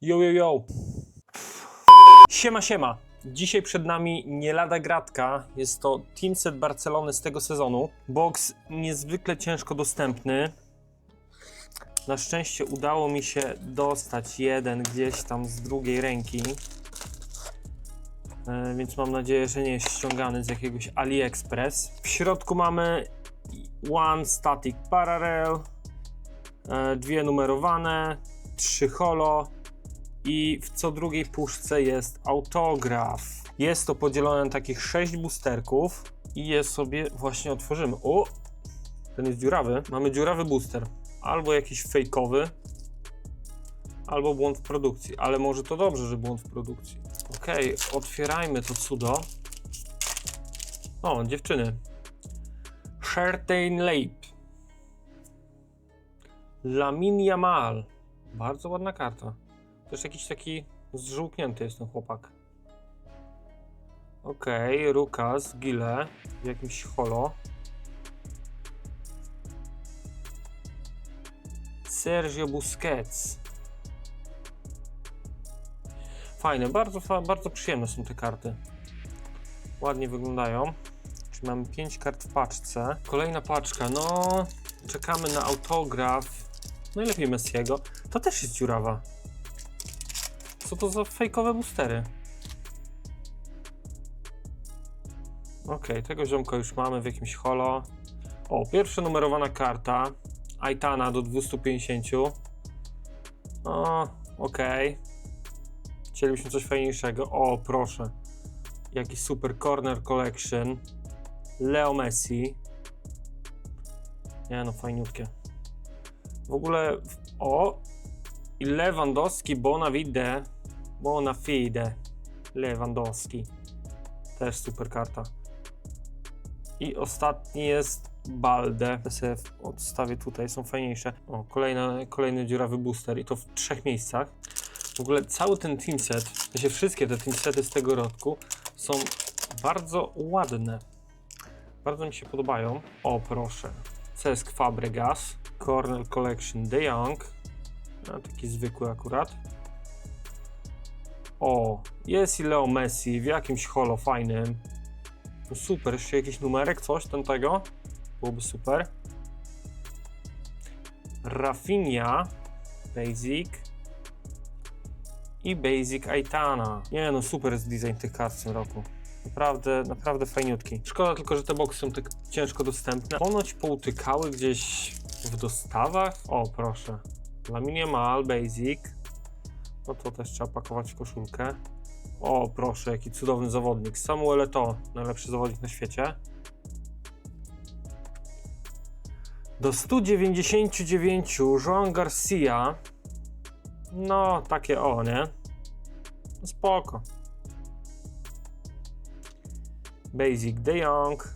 Yo, yo, yo. Siema, siema. Dzisiaj przed nami nie lada gratka. Jest to Teamset Barcelony z tego sezonu. Box niezwykle ciężko dostępny. Na szczęście udało mi się dostać jeden gdzieś tam z drugiej ręki. E, Więc mam nadzieję, że nie jest ściągany z jakiegoś AliExpress. W środku mamy One Static Parallel, e, dwie numerowane, trzy holo, i w co drugiej puszce jest autograf. Jest to podzielone na takich 6 boosterków i je sobie właśnie otworzymy. O! Ten jest dziurawy. Mamy dziurawy booster. Albo jakiś fejkowy, albo błąd w produkcji. Ale może to dobrze, że błąd w produkcji. Ok, otwierajmy to cudo. O, dziewczyny. Shertain Lape. Lamin Yamal. Bardzo ładna karta. Też jakiś taki zżółknięty jest ten chłopak. Okej, Rukas, Gile, w jakimś holo. Sergio Busquets. Fajne, bardzo, bardzo przyjemne są te karty. Ładnie wyglądają. Czyli mamy 5 kart w paczce. Kolejna paczka, no czekamy na autograf. Najlepiej Messiego. To też jest dziurawa. Co to za fejkowe boostery? Okej, tego ziomka już mamy w jakimś holo. O, pierwsza numerowana karta. Aitana do 250. O, okej. Chcielibyśmy coś fajniejszego. O, proszę. Jaki super corner collection. Leo Messi. Nie no, fajniutkie. W ogóle, o, i Lewandowski, Bonavide, Bonafide, Lewandowski. Też super karta. I ostatni jest Balde. Te odstawię tutaj, są fajniejsze. O, kolejna, kolejny dziurawy booster i to w trzech miejscach. W ogóle cały ten team set, w sensie wszystkie te team sety z tego rodku są bardzo ładne. Bardzo mi się podobają. O, proszę. Cesk Fabregas, Cornell Collection De Jong, a taki zwykły akurat. O, jest i Leo Messi w jakimś holo fajnym. No super, jeszcze jakiś numerek, coś ten tego. Byłoby super. Rafinha, Basic i Basic Aitana. Nie no, super jest design tych kart w tym roku. Naprawdę, naprawdę fajniutki. Szkoda tylko, że te boxy są tak ciężko dostępne. Ponoć poutykały gdzieś w dostawach. O, proszę. Laminie Mal Basic. No to też trzeba pakować koszulkę. O, proszę, jaki cudowny zawodnik. Samuel Eto'o, najlepszy zawodnik na świecie. Do 199 Joan Garcia. No, takie o, nie? No spoko. Basic De Jong.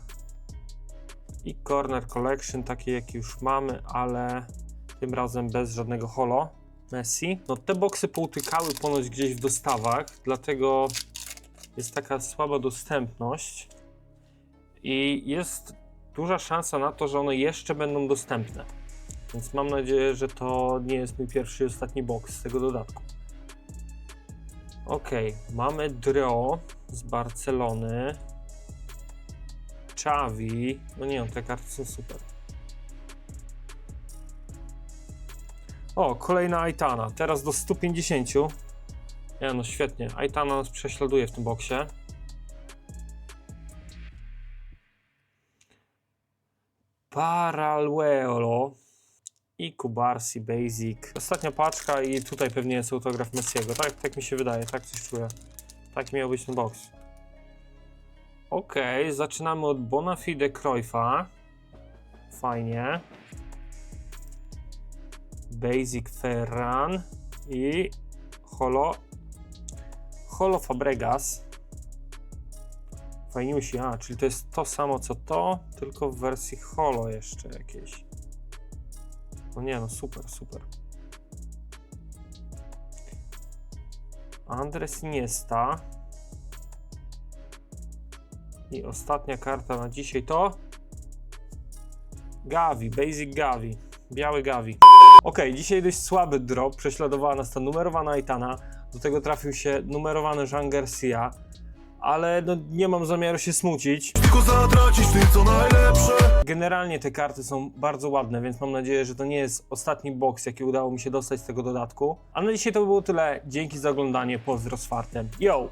I Corner Collection, takie jakie już mamy, ale tym razem bez żadnego holo. Messi. No te boksy poutykały ponoć gdzieś w dostawach, dlatego jest taka słaba dostępność i jest duża szansa na to, że one jeszcze będą dostępne. Więc mam nadzieję, że to nie jest mój pierwszy i ostatni boks z tego dodatku. Ok, mamy Dro z Barcelony. Xavi. No nie wiem, te karty są super. O, kolejna Aitana. Teraz do 150. Nie no, świetnie. Aitana nas prześladuje w tym boksie. Paraluelo i Kubarsi Basic. Ostatnia paczka i tutaj pewnie jest autograf Messiego. Tak, tak mi się wydaje, tak coś czuję. Tak miał być ten boks. Okej, zaczynamy od Bonafide Cruyffa. Fajnie. Basic Ferran i Holo Holo Fabregas. Fajniusi, a, czyli to jest to samo co to, tylko w wersji Holo jeszcze jakieś. No nie no, super, super. Andres Iniesta. I ostatnia karta na dzisiaj to Gavi, Basic Gavi. Biały Gavi. Okej, dzisiaj dość słaby drop, prześladowała nas ta numerowana Aitana, do tego trafił się numerowany Jean Garcia, ale no, nie mam zamiaru się smucić. Tylko zatracić ty co najlepsze Generalnie te karty są bardzo ładne, więc mam nadzieję, że to nie jest ostatni box, jaki udało mi się dostać z tego dodatku. A na dzisiaj to by było tyle. Dzięki za oglądanie, pozdro z fartem. Yo!